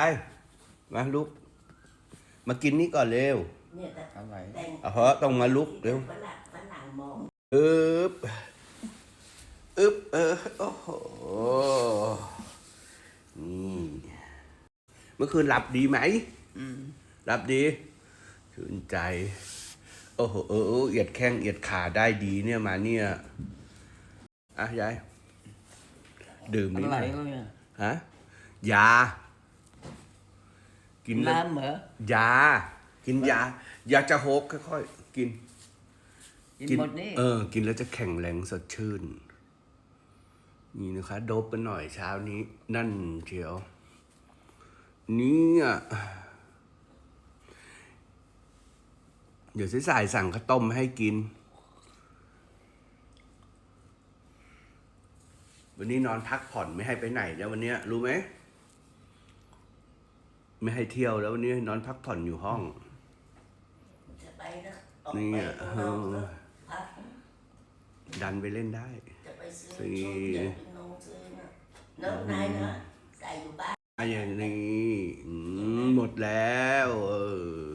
ไอ้มาลุก มากินนี่ก่อนเร็วเนี่ยแต่อะไรแต่งเอาเพราะต้องมาลุกเร็วฝรั่งฝรั่งมองอึบอึบเออโอ้โหนี่เมื่อคืนหลับดีไหมอืมหลับดีชื่นใจ โอ้โหเออเออเอียดแข้งเอียดขาได้ดีเนี่ยมาเนี่ยอะยายดื่มอะนี่ไรหน่อยก็เนี่ยฮะยา กินแล้วน้ำเหรอยา กินยาอยากจะโฮกค่อยๆกิน กินหมดนี่เออ กินแล้วจะแข็งแรงสดชื่น นี่นะคะ โดบกันหน่อยเช้านี้ นั่นเชียว เนี่ยเดี๋ยวสายๆสั่งข้าวต้มให้กิน วันนี้นอนพักผ่อนไม่ให้ไปไหนแล้ววันเนี้ยรู้ไหม ไม่ให้เที่ยวแล้ววันนี้นอนพักผ่อนอยู่ห้อง จะไปนะออกนี่ไปอะข้างนอกเออแล้วพักดันไปเล่นได้ จะไปซื้อสี่ชุดเด็กเป็นน้องซื้อนะน้องนายนะใส่อยู่บ้านอะอย่างนี้อืมหมดแล้ว เออ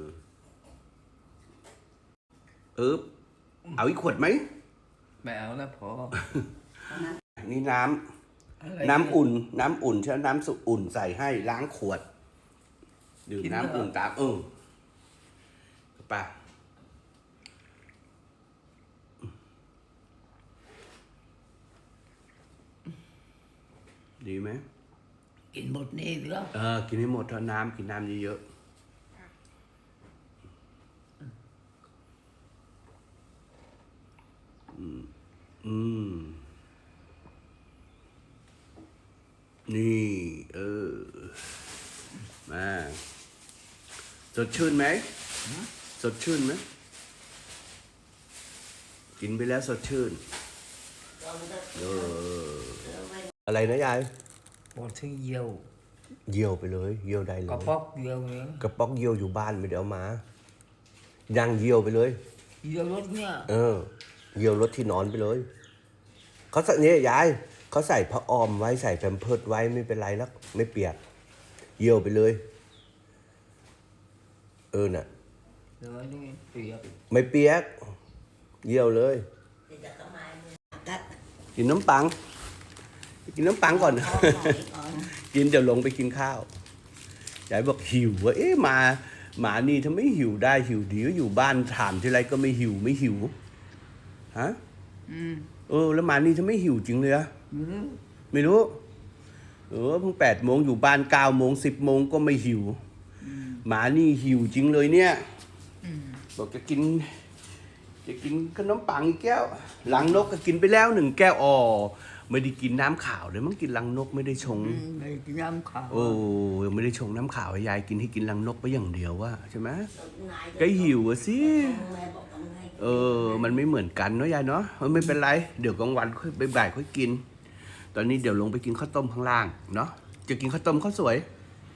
อึ๊บเอาอีกขวดไหมไม่เอาแล้วพอ นี่น้อะไรำน้ำอุ่น น้ำอุ่นใช่ไหมน้ำสุอุ่นใส่ให้ล้างขวด ดื่มกินน้ำเหรออุ่นตามเออไป่ะดีไหมกินหมดนี่แล้วเออกินให้หมดเท่าน้ำกินน้ำเยอะๆอืมอืมนี่ เออ มา สดชื่นไหมสดชื่นไหมกินไปแล้วสดชื่นลองจะเออซื้อไว้อะไรนะยายหมดที่เยี่ยวเยี่ยวไปเลยเยี่ยวได้เลกระยป๋อกเยี่ยวเนี่ยกระป๋องเยี่ยวอยู่บ้านไม่ได้เอามายังเยี่ยวไปเลย เยี่ยวรถเนี่ยเออ เยี่ยวรถที่นอนไปเลยเขาใส่เนี่ยยายเขาใส่ผ้าอ้อมไว้ใส่แผ่นเพิดไว้ไม่เป็นไรแล้วไม่เปียกเยี่ยวไปเลยเออน่ะเดี๋ยวนี่เปียกไม่เปียก เยี่ยวเลยเดี๋ยวจะกระมายมือกัดกินน้ำปัง กินน้ำปังก่อนท้องหน่อยก่อน กินเดี๋ยวลงไปกินข้าวยายบอกหิวว่าเอ๊ะมาหมานี่ทำไมหิวได้หิวดีก็อยู่บ้านถามทีไรก็ไม่หิวไม่หิวฮะอืมเออ แล้วหมานี่ทำไมหิวจริงเลยอะไม่รู้ไม่รู้เออเพิ่งแปดโมงอยู่บ้านเก้าโมงสิบโมงก็ไม่หิว หมานี่หิวจริงเลยเนี่ยอืมบอกจะกิน จะกินขนมปังอีกแก้ว หลังนกก็กินไปแล้วหนึ่งแก้วอ๋อไม่ได้กินน้ำขาวเลยมั้งกินหลังนกไม่ได้ชงอืมไม่กินน้ำขาวโอ้ยังไม่ได้ชงน้ำขาวให้ยายกินให้กินรังนกไปอย่างเดียวว่าใช่ไหมนายจะก็หิวอะสิแม่บอกทำไงเออ มันไม่เหมือนกันเนาะยายเนาะเออไม่เป็นไร เดี๋ยวกลางวันค่อยบ่ายๆค่อยกิน ตอนนี้เดี๋ยวลงไปกินข้าวต้มข้างล่างเนาะจะกินข้าวต้มข้าวสวย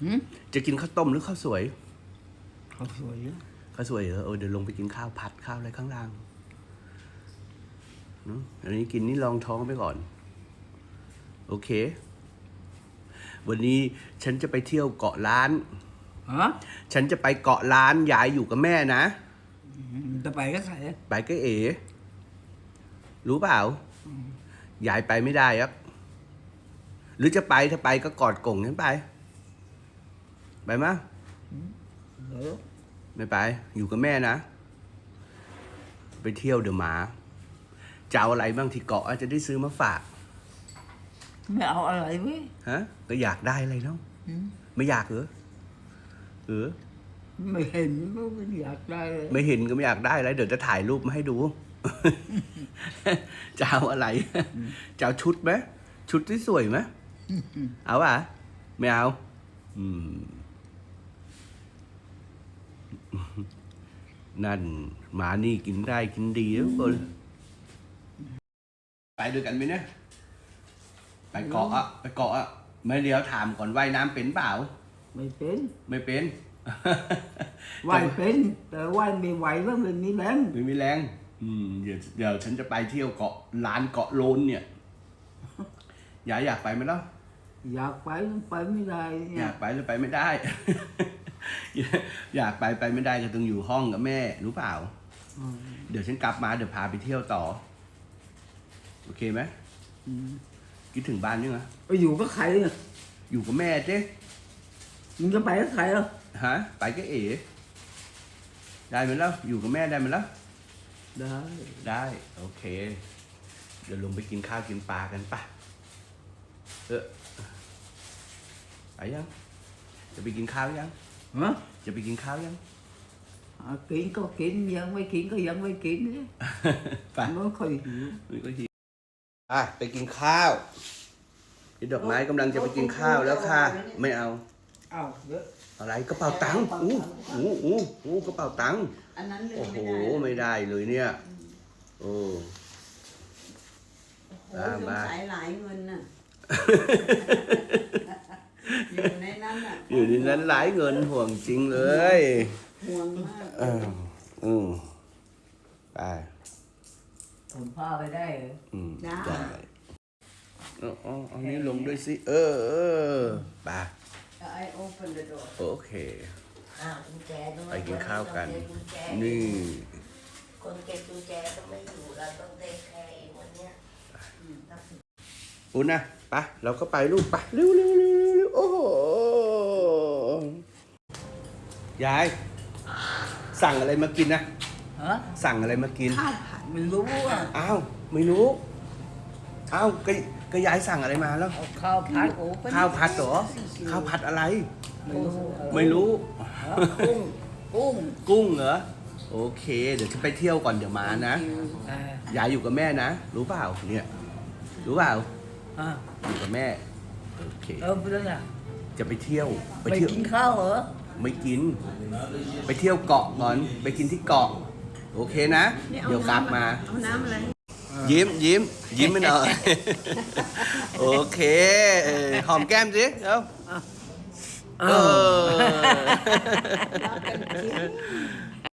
หืมจะกินข้าวต้มหรือข้าวสวย เขาสวยนะข้าวสวยเหรอเออเดี๋ยวลงไปกินข้าวผัดข้าวอะไรข้างล่างเนาะอันนี้กินนี่ลองท้องไปก่อน โอเค วันนี้ฉันจะไปเที่ยวเกาะล้าน ฮะฉันจะไปเกาะล้านยายอยู่กับแม่นะอืมจะไปก็ใส่ไปก็เอ๋ รู้เปล่า ยายไปไม่ได้ครับ หรือจะไปถ้าไปก็กอดกล่งฉันไป ไปมะเออไม่ไป อยู่กับแม่นะ ไปเที่ยวเดี๋ยวหมาจะเอาอะไรบ้างที่เกาะจะได้ซื้อมาฝาก ไม่เอาอะไรเว้ยฮะ ก็อยากได้อะไรเนาะอืมไม่อยากเหรอเออไม่เห็นก็ไม่อยากได้เลยไม่เห็นก็ไม่อยากได้อะไรเดี๋ยวจะถ่ายรูปมาให้ดูจะเอาอะไรจะเอาชุดไหมชุดที่สวยไหมเอาอะ ไม่เอา อืม นั่นหมานี่กินได้กินดีทุกคนไปด้วยกันไหมเนี่ยไปเกาะอะไปเกาะอะไม่เดี๋ยวถามก่อนว่ายน้ำเป็นเปล่า ไม่เป็นไม่เป็น ว่ายเป็น แต่ว่ายไม่ไหวแล้วไม่มีแรงไม่มีแรง อืมเดี๋ยวเดี๋ยวฉันจะไปเที่ยวเกาะลานเกาะโลนเนี่ยยายอยากไปไหมล่ะอยากไปมันไปไม่ได้ อเนี่ยยากไปหรือไปไม่ได้ อยากไปไปไม่ได้ก็ต้องอยู่ห้องกับแม่รู้เปล่า อืมเดี๋ยวฉันกลับมาเดี๋ยวพาไปเที่ยวต่อ โอเคไหมอืมคิดถึงบ้านยังไงไปอยู่กับใครเนี่ยอยู่กับแม่เจ๊มึงจะไปกับใครเหรอฮะ ไปก็เอ๋ได้ไหมล่ะอยู่กับแม่ได้ไหมล่ะ ได้ได้โอเค เดี๋ยวลงไปกินข้าวกินปลากันปะเออไปยังจะไปกินข้าวยัง ฮะจะไปกินข้าวยังอะกินก็กินยังไม่กินก็ยังไม่กินเนี่ยไปไม่ค่อยหิวมีก็ทีอะไปกินข้าวไอ้ดอกไม้กำลังจะไปกินข้าวแล้วค่ะ ไม่เอาอ้าวเยอะอะไรกระเป๋าตังค์อู้อู้อู้อู้กระเป๋าตังค์อันนั้นลืโอ้มโหไม่ได้ไม่ได้เลยเนี่ยโอ้โอ้ยสงสัยหลายเงินน่ะอยู่ในนั้นน่ะ อยู่ในนั้นหลายเงินห่วงจริงเลยห่วงมากเอออืมไปผมพาไปได้เหรออืมได้ได้เอาเอาเอานี้ลงด้วยสิ เออเออไปไอโอเปนเดอะดอโอเค อ้าวกุญแจด้วยไปกินข้าวกัน ต้องเทกุญแจนี่ คนเก็บกุญแจต้องไม่อยู่เราต้องเทแคร์เองวันเนี้ยอุ่นนะไปเราก็ไปลูกไปเร็วเร็วเร็วเร็วเร็วโอ้โห ยาย สั่งอะไรมากินนะฮะสั่งอะไรมากินข้าวผัดไม่รู้อะอ้าวไม่รู้อ้าวก็ก็ยายสั่งอะไรมาแล้ว เอาข้าวผัดโอ้เป็นข้าวผัดเหรอข้าวผัดอะไร ไม่รู้เออไม่รู้ ฮะกุ้งกุ้งกุ้งเหรอโอเค เดี๋ยวจะไปเที่ยวก่อนเดี๋ยวมานะอ่ายายอยู่กับแม่นะรู้เปล่าเนี่ย รู้เปล่าอะอยู่กับแม่โอเค เออเป็นไงจะไปเที่ยวไปเที่ยวกินข้าวเหรอ ไม่กิน ไปเที่ยวเกาะก่อน ไปกินที่เกาะ โอเคนะ เดี๋ยวกลับมา เอาน้ำอะไร ยิ้มยิ้มยิ้มไม่หน่อย โอเคเออหอมแก้มสิเดี๋ยวเออ